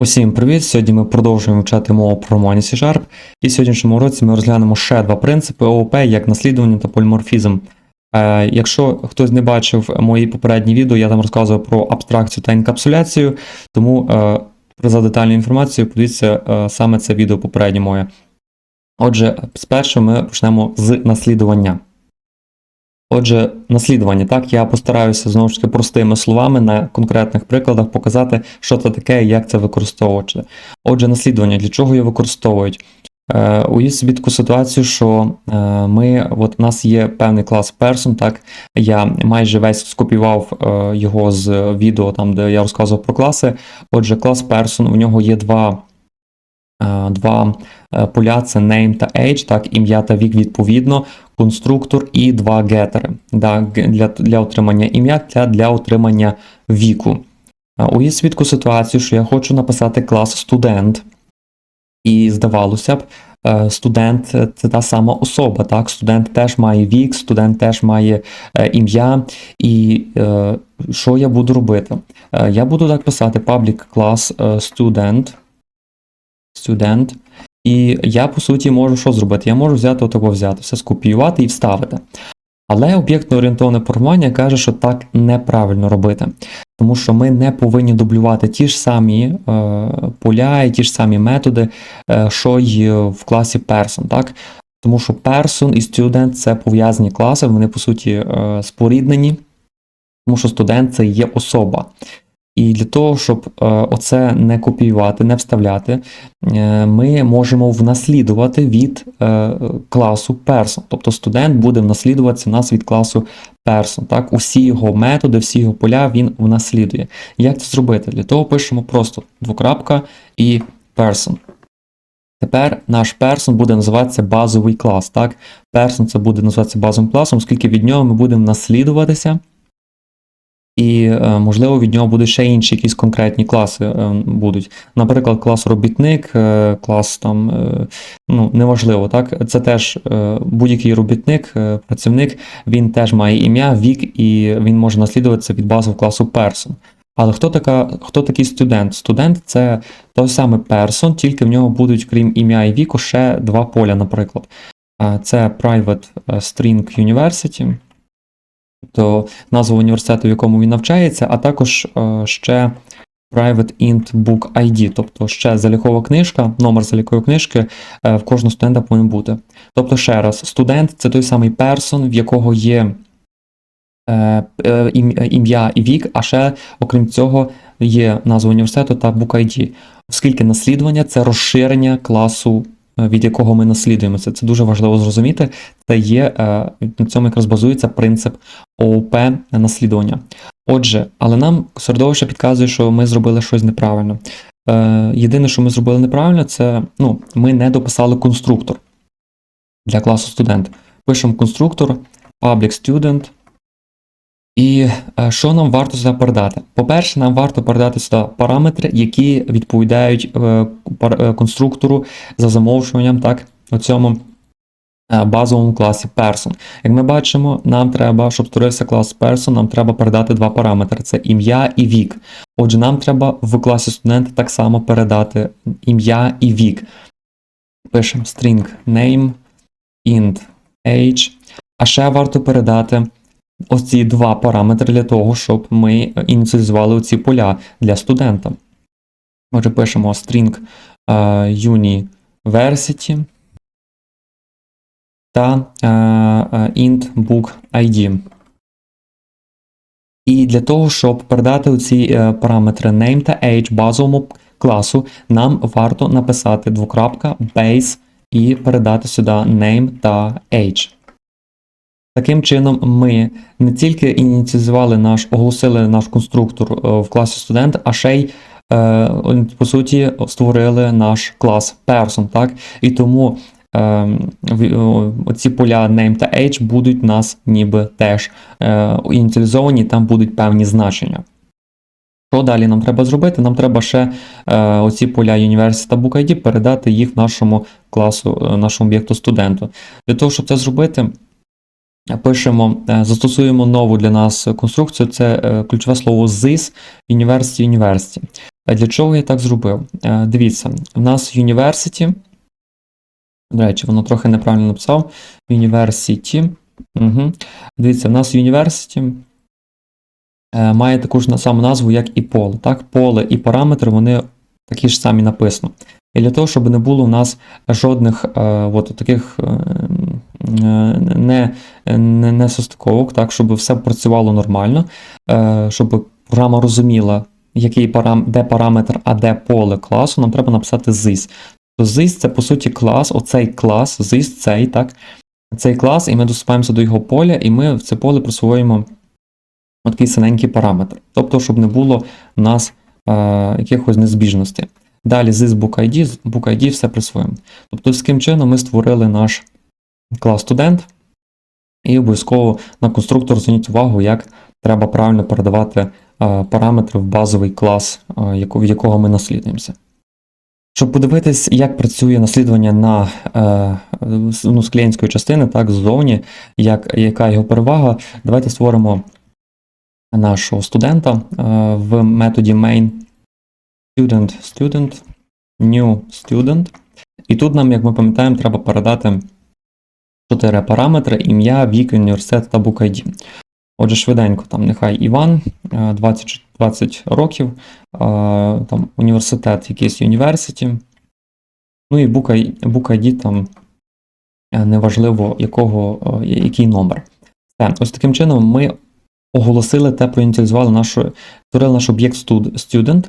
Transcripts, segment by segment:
Усім привіт! Сьогодні ми продовжуємо вчати мову програмування C-Sharp. І в сьогоднішньому уроці ми розглянемо ще два принципи ООП, як наслідування та поліморфізм. Е, якщо хтось не бачив мої попередні відео, я там розказував про абстракцію та інкапсуляцію, тому е, за детальну інформацію подивіться е, саме це відео попереднє моє. Отже, спершу ми почнемо з наслідування. Отже, наслідування. Так, я постараюся знову ж таки простими словами на конкретних прикладах показати, що це таке і як це використовувати. Отже, наслідування, для чого його використовують? Е, Уявіть собі таку ситуацію, що е, ми, от у нас є певний клас person, так, я майже весь скопіював е, його з відео, там, де я розказував про класи. Отже, клас person, у нього є два, е, два е, поля, це name та age, так, ім'я та вік відповідно конструктор і два гетери да, для, для отримання ім'я та для отримання віку. Уявіть собі таку ситуацію, що я хочу написати клас студент, і здавалося б, е, студент це та сама особа. Так? Студент теж має вік, студент теж має е, ім'я. І е, що я буду робити? Я буду так писати public class student. Student. І я, по суті, можу що зробити? Я можу взяти отако взяти, все скопіювати і вставити. Але об'єктно орієнтоване програмування каже, що так неправильно робити. Тому що ми не повинні дублювати ті ж самі е, поля і ті ж самі методи, е, що й в класі person. Так? Тому що person і student це пов'язані класи, вони по суті е, споріднені, тому що студент це є особа. І для того, щоб е, оце не копіювати, не вставляти, е, ми можемо внаслідувати від е, класу person. Тобто студент буде внаслідуватися в нас від класу person. Так? Усі його методи, всі його поля він внаслідує. Як це зробити? Для того пишемо просто двокрапка і person. Тепер наш person буде називатися базовий клас. Так? Person це буде називатися базовим класом, оскільки від нього ми будемо наслідуватися. І, е, можливо, від нього будуть ще інші якісь конкретні класи е, будуть. Наприклад, клас робітник, е, клас там, ну, неважливо, так? Це теж будь-який робітник, працівник, він теж має ім'я, вік, і він може наслідуватися від базового класу person. Але хто, така, хто такий студент? Студент це той самий person, тільки в нього будуть, крім ім'я і віку, ще два поля, наприклад. Це Private String University тобто назву університету, в якому він навчається, а також е, ще Private Int Book ID, тобто ще залікова книжка, номер залікової книжки е, в кожного студента повинен бути. Тобто, ще раз, студент це той самий персон, в якого є е, ім- ім'я і вік, а ще, окрім цього, є назва університету та Book ID. Оскільки наслідування це розширення класу, від якого ми наслідуємося. Це дуже важливо зрозуміти. Це є, е, на цьому якраз базується принцип ООП наслідування. Отже, але нам середовище підказує, що ми зробили щось неправильно. Е, єдине, що ми зробили неправильно, це ну, ми не дописали конструктор для класу студент. Пишемо конструктор public student. І е, що нам варто сюди передати? По-перше, нам варто передати сюди параметри, які відповідають е, е, конструктору за замовчуванням, так, у цьому базовому класі person. Як ми бачимо, нам треба, щоб створився клас person, нам треба передати два параметри: це ім'я і вік. Отже, нам треба в класі студента так само передати ім'я і вік. Пишемо string name, int age. А ще варто передати ось ці два параметри для того, щоб ми ініціалізували оці поля для студента. Отже, пишемо string е, university та е, int book ID. І для того, щоб передати оці параметри name та age базовому класу, нам варто написати двокрапка base і передати сюди name та age. Таким чином, ми не тільки ініціювали наш, оголосили наш конструктор е, в класі студент, а ще й е, по суті створили наш клас person, так? І тому е, оці поля name та age будуть у нас ніби теж ініціалізовані, там будуть певні значення. Що далі нам треба зробити? Нам треба ще е, оці поля University та Book ID передати їх нашому класу, нашому об'єкту студенту. Для того, щоб це зробити, пишемо, е, застосуємо нову для нас конструкцію, це е, ключове слово this University University. Для чого я так зробив? Е, Дивіться, в нас University. До речі, воно трохи неправильно написав. University. Угу. Дивіться, в нас University має таку ж саму назву, як і поле. Так? Поле і параметри вони такі ж самі написано. І для того, щоб не було у нас жодних е, от таких не, не, не состиковок, так, щоб все працювало нормально, е, щоб програма розуміла, який парам, де параметр, а де поле класу, нам треба написати this. То this це по суті клас, оцей клас, this, цей, так, цей клас, і ми доступаємося до його поля, і ми в це поле присвоїмо такий синенький параметр. Тобто, щоб не було у нас е, якихось незбіжностей. Далі this book ID, book ID все присвоїмо. Тобто, з таким чином ми створили наш клас студент, і обов'язково на конструктор зверніть увагу, як треба правильно передавати е, параметри в базовий клас, е, в якого ми наслідуємося. Щоб подивитись, як працює наслідування на е, ну, з клієнтської частини, так, ззовні, як, яка його перевага, давайте створимо нашого студента в методі main student student new student. І тут нам, як ми пам'ятаємо, треба передати чотири параметри: ім'я, вік, університет та ID. Отже, швиденько, там нехай Іван, е, 20, 20 років, е, там університет, якийсь university. Ну і ID, там е, неважливо, якого, який номер. Все. Ось таким чином ми оголосили та проініціалізували нашу, створили наш об'єкт student.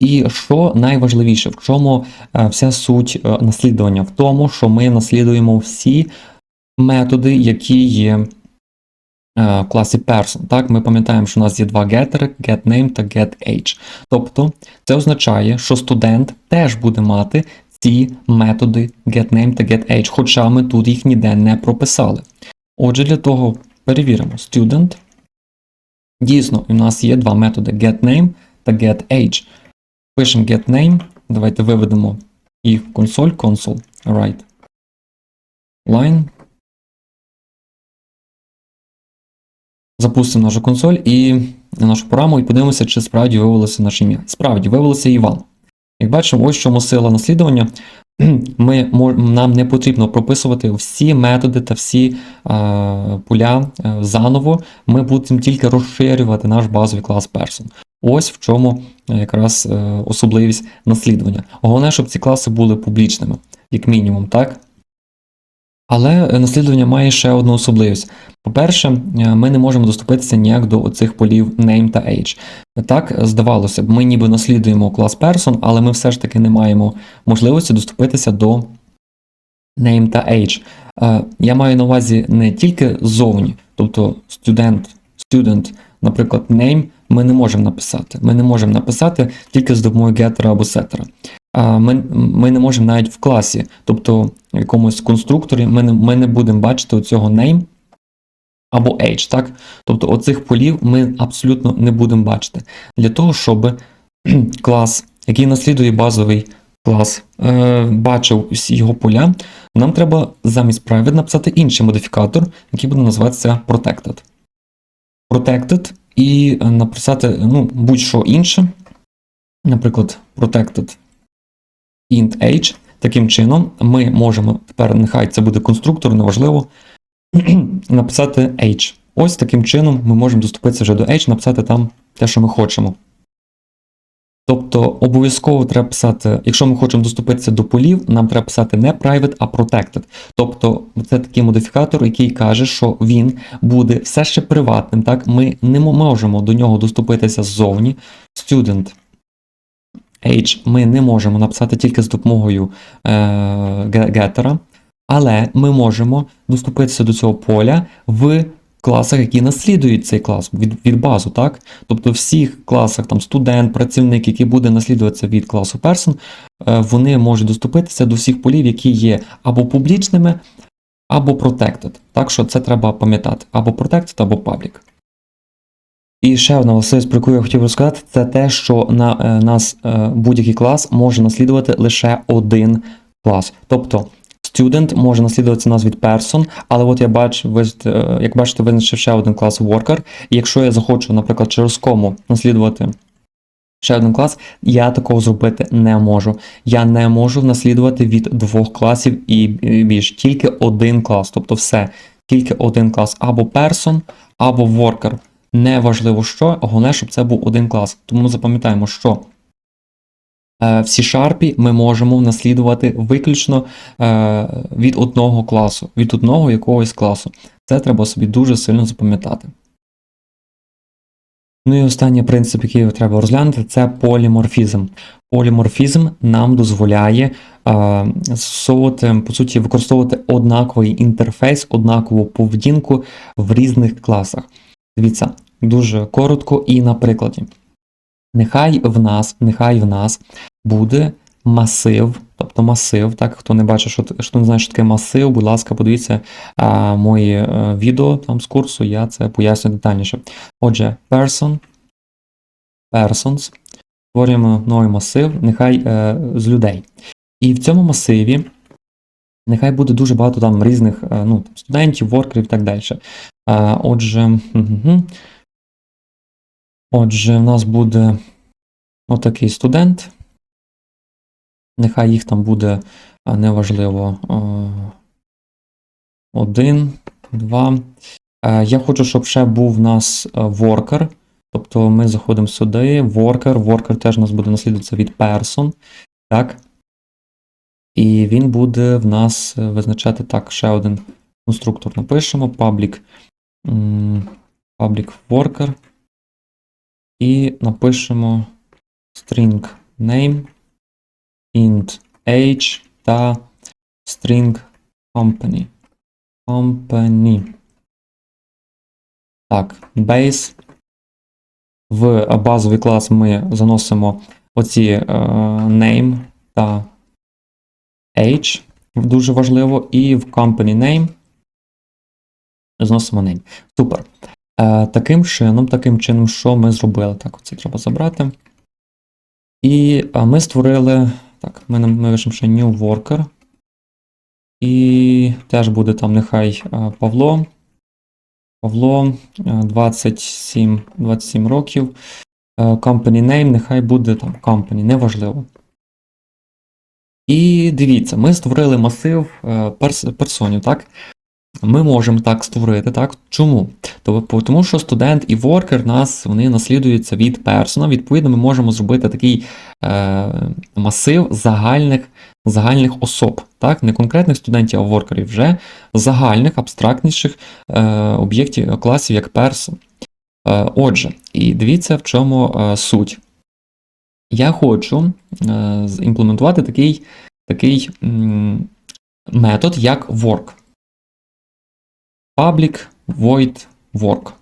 І що найважливіше, в чому вся суть наслідування? В тому, що ми наслідуємо всі методи, які є е, в класі person. Так, ми пам'ятаємо, що у нас є два геттери, getName та getAge. Тобто, це означає, що студент теж буде мати ці методи getName та getAge, хоча ми тут їх ніде не прописали. Отже, для того перевіримо student. Дійсно, у нас є два методи getName та getAge. Пишемо getName. Давайте виведемо їх в консоль, console, right. Line. Запустимо нашу консоль і нашу програму і подивимося, чи справді виявилося наше ім'я. Справді, виявилося Іван. Як бачимо, ось в чому сила наслідування. Ми, нам не потрібно прописувати всі методи та всі е, поля е, заново. Ми будемо тільки розширювати наш базовий клас person. Ось в чому е, якраз е, особливість наслідування. Головне, щоб ці класи були публічними, як мінімум, так? Але наслідування має ще одну особливість. По-перше, е, ми не можемо доступитися ніяк до оцих полів name та age. Так, здавалося б, ми ніби наслідуємо клас person, але ми все ж таки не маємо можливості доступитися до name та age. Е, Я маю на увазі не тільки ззовні, тобто student, student, наприклад, name ми не можемо написати. Ми не можемо написати тільки з допомогою getter або setter. Ми, ми не можемо навіть в класі, тобто в якомусь конструкторі, ми не, ми не будемо бачити цього name або age, так? Тобто оцих полів ми абсолютно не будемо бачити. Для того, щоб клас, який наслідує базовий клас, е, бачив всі його поля, нам треба замість private написати інший модифікатор, який буде називатися protected. Protected і е, написати ну, будь-що інше, наприклад, protected int age. Таким чином, ми можемо тепер, нехай це буде конструктор, неважливо, написати age. Ось таким чином ми можемо доступитися вже до age, написати там те, що ми хочемо. Тобто обов'язково треба писати, якщо ми хочемо доступитися до полів, нам треба писати не private, а protected. Тобто це такий модифікатор, який каже, що він буде все ще приватним. Так, Ми не можемо до нього доступитися ззовні. Student age ми не можемо написати тільки з допомогою е, ге- геттера, але ми можемо доступитися до цього поля в класах, які наслідують цей клас від, від базу, так? Тобто в всіх класах там студент, працівник, який буде наслідуватися від класу person, е, вони можуть доступитися до всіх полів, які є або публічними, або protected. Так що це треба пам'ятати, або protected, або public. І ще одна особливість, про яку я хотів розказати, це те, що на е, нас е, будь-який клас може наслідувати лише один клас. Тобто Student може наслідуватися нас від person, але от я бачу, е, як бачите, визначив ще один клас worker. І якщо я захочу, наприклад, через кому наслідувати ще один клас, я такого зробити не можу. Я не можу наслідувати від двох класів і більш. Тільки один клас, тобто все, тільки один клас, або person, або worker. Неважливо що, головне, щоб це був один клас. Тому запам'ятаємо, що е, в C-Sharp ми можемо наслідувати виключно е, від одного класу, від одного якогось класу. Це треба собі дуже сильно запам'ятати. Ну і останній принцип, який треба розглянути, це поліморфізм. Поліморфізм нам дозволяє е, по суті, використовувати однаковий інтерфейс, однакову поведінку в різних класах. Дивіться, дуже коротко і на прикладі. Нехай в нас, нехай в нас буде масив, тобто масив, так, хто не бачить, що, що не знає, що таке масив, будь ласка, подивіться а, мої е, відео там з курсу, я це поясню детальніше. Отже, person, persons, створюємо новий масив, нехай е, з людей. І в цьому масиві нехай буде дуже багато там різних е, ну, студентів, воркерів і так далі. Е, отже, отже, в нас буде отакий студент. Нехай їх там буде неважливо. е, Один, два. Е, Я хочу, щоб ще був в нас е, worker. Тобто ми заходимо сюди, worker, worker теж у нас буде наслідуватися від person. Так. І він буде в нас е, визначати так, ще один конструктор напишемо, public, public worker. І напишемо string name, int age та string company. Company. Так, base. В базовий клас ми заносимо оці е, name та age, дуже важливо, і в company name зносимо name. Супер. Е, таким чином, таким чином, що ми зробили? Так, оце треба забрати. І ми створили. Так, ми, ми пишемо ще new worker. І теж буде там нехай Павло. Павло е, 27, 27 років. Е, Company name, нехай буде там company, неважливо. І дивіться, ми створили масив е, перс, персонів, так? Ми можемо так створити, так? Чому? Тобто, Тому що студент і воркер нас вони наслідуються від персона. Відповідно, ми можемо зробити такий е, масив загальних загальних особ, так? Не конкретних студентів, а воркерів, вже загальних, абстрактніших е, об'єктів класів, як персон. Е, отже, і дивіться, в чому е, суть. Я хочу е, імплементувати такий, такий м, метод, як work. Public void work.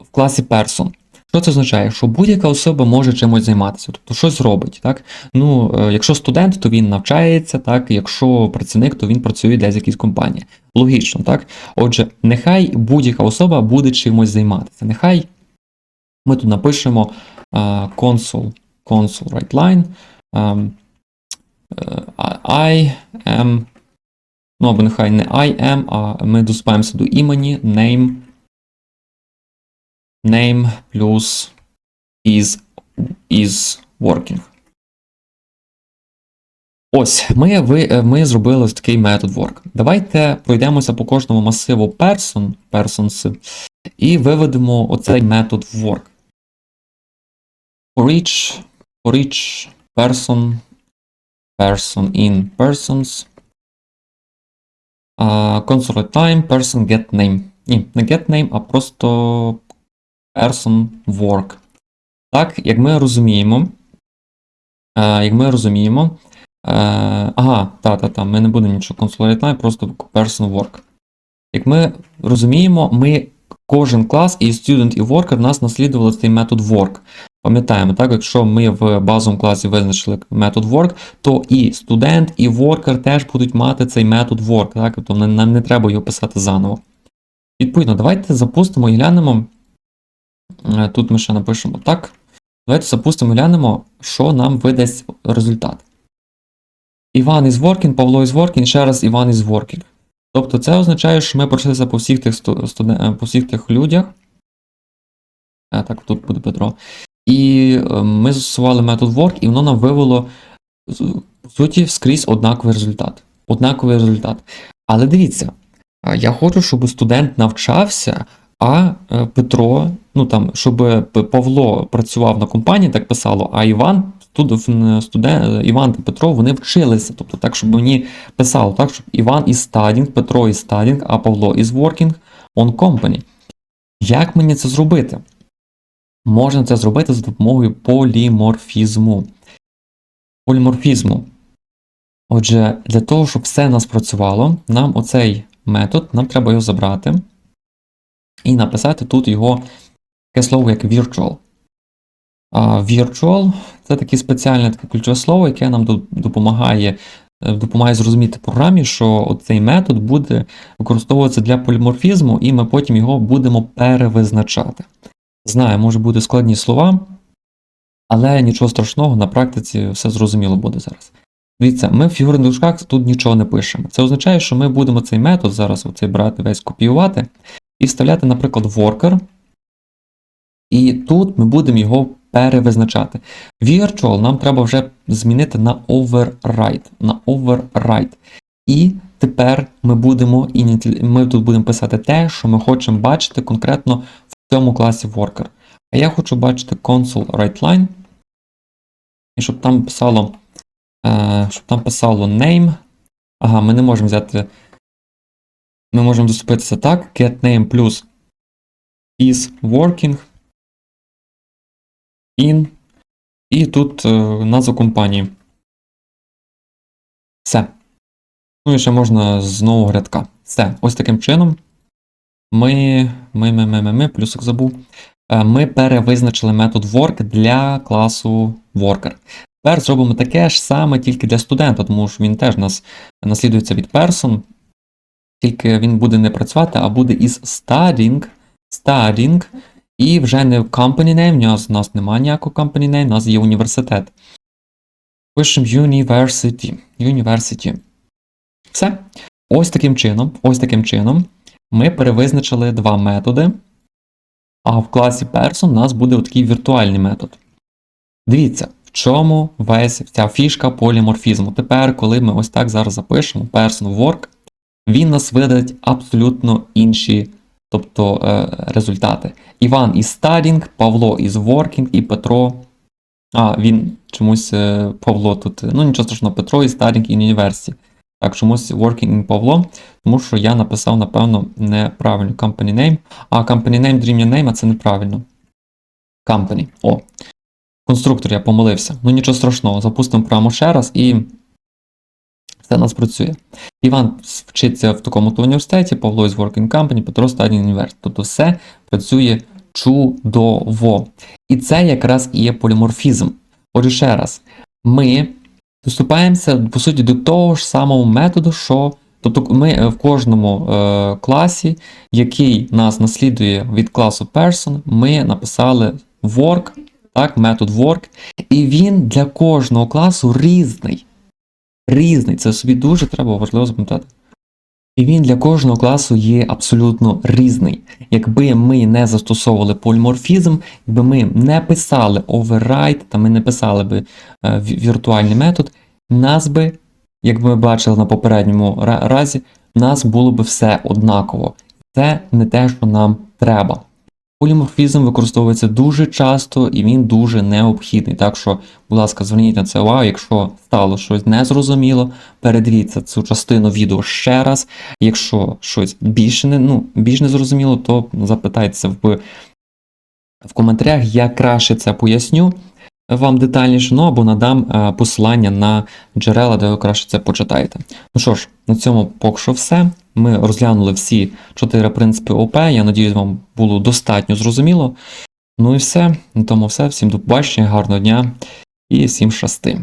В класі person. Що це означає? Що будь-яка особа може чимось займатися, тобто щось робить. Так? Ну, е, Якщо студент, то він навчається, так? якщо працівник, то він працює в якійсь компанії. Логічно, так? Отже, нехай будь-яка особа буде чимось займатися. Нехай ми тут напишемо uh, console, console write line. Um, I am Ну, або нехай не I am, а ми доспаємося до імені, name, name плюс is, is working. Ось, ми ви, ми зробили такий метод work. Давайте пройдемося по кожному масиву person, persons і виведемо оцей метод work. For each, for each person, person in persons. Console time, person get name. Ні, не get name, а просто person work. Так, як ми розуміємо. Uh, як ми розуміємо. Uh, ага, та-та-та, ми не будемо нічого console time, просто person work. Як ми розуміємо, ми кожен клас і student, і worker в нас наслідували цей метод work. Пам'ятаємо, так, якщо ми в базовому класі визначили метод work, то і студент, і worker теж будуть мати цей метод work, так, тобто нам не треба його писати заново. Відповідно, давайте запустимо і глянемо. Тут ми ще напишемо так. Давайте запустимо і глянемо, що нам видасть результат. Іван із working, Павло із working, ще раз Іван із working. Тобто це означає, що ми пройшлися по всіх тих, студен- е, по всіх тих людях. А, так, тут буде Петро. І е, ми застосували метод work, і воно нам вивело, по суті, скрізь однаковий результат. Однаковий результат. Але дивіться, я хочу, щоб студент навчався, а е, Петро, ну там, щоб Павло працював на компанії, так писало, а Іван, студ- студент, Іван та Петро, вони вчилися. Тобто так, щоб мені писало, так, щоб Іван із стадінг, Петро із стадінг, а Павло із working on company. Як мені це зробити? Можна це зробити за допомогою поліморфізму. Поліморфізму. Отже, для того, щоб все у нас працювало, нам оцей метод, нам треба його забрати і написати тут його таке слово, як virtual. А virtual це таке спеціальне таке ключове слово, яке нам допомагає, е, допомагає зрозуміти програмі, що цей метод буде використовуватися для поліморфізму, і ми потім його будемо перевизначати. Знаю, може бути складні слова, але нічого страшного, на практиці все зрозуміло буде зараз. Дивіться, ми в фігурних дужках тут нічого не пишемо. Це означає, що ми будемо цей метод зараз оцей брати весь копіювати і вставляти, наприклад, worker. І тут ми будемо його перевизначати. Virtual нам треба вже змінити на override. На override. І тепер ми будемо ми тут будемо писати те, що ми хочемо бачити конкретно цьому класі worker. А я хочу бачити console writeline. І щоб там писало, е, щоб там писало name. Ага, ми не можемо взяти. Ми можемо доступитися так. Get name плюс is working in. І тут е, назва компанії. Все. Ну і ще можна з нового рядка. Все. Ось таким чином. Ми, ми, ми, ми, ми, ми, плюсик забув. Е, Ми перевизначили метод work для класу worker. Тепер зробимо таке ж саме тільки для студента, тому що він теж нас наслідується від person. Тільки він буде не працювати, а буде із studying, studying, і вже не company name, у нас, у нас немає ніякого company name, у нас є університет. Пишемо university. University. Все. Ось таким чином, ось таким чином ми перевизначили два методи. А в класі person у нас буде такий віртуальний метод. Дивіться, в чому весь ця фішка поліморфізму. Тепер, коли ми ось так зараз запишемо person work, він нас видасть абсолютно інші тобто, е, результати. Іван із studying, Павло із working і Петро. А, він чомусь е, Павло тут. Ну, нічого страшного, Петро із studying in university. Так, чомусь working in Павло, тому що я написав, напевно, неправильно company name. А company name дорівнює name, а це неправильно. Company. О. Конструктор, я помилився. Ну нічого страшного, запустимо програму ще раз і все у нас працює. Іван вчиться в такому-то університеті, Павло із Working Company, Петро Studying University. Тобто все працює чудово. І це якраз і є поліморфізм. Отже, ще раз, ми доступаємося, по суті, до того ж самого методу, що. Тобто ми е, в кожному е, класі, який нас наслідує від класу person, ми написали work, так, метод work, і він для кожного класу різний. Різний. Це собі дуже треба важливо запам'ятати. І він для кожного класу є абсолютно різний. Якби ми не застосовували поліморфізм, якби ми не писали override, та ми не писали би е, віртуальний метод, нас би, як ми бачили на попередньому разі, нас було би все однаково. Це не те, що нам треба. Поліморфізм використовується дуже часто і він дуже необхідний. Так що, будь ласка, зверніть на це увагу, якщо стало щось незрозуміло, передивіться цю частину відео ще раз. Якщо щось більше не, ну, більш не зрозуміло, то запитайтеся в, в коментарях, я краще це поясню вам детальніше, ну або надам е, посилання на джерела, де ви краще це почитаєте. Ну що ж, на цьому поки що все. Ми розглянули всі чотири принципи ОП. Я надіюсь, вам було достатньо зрозуміло. Ну і все. На тому все. Всім до побачення, гарного дня і всім щасти.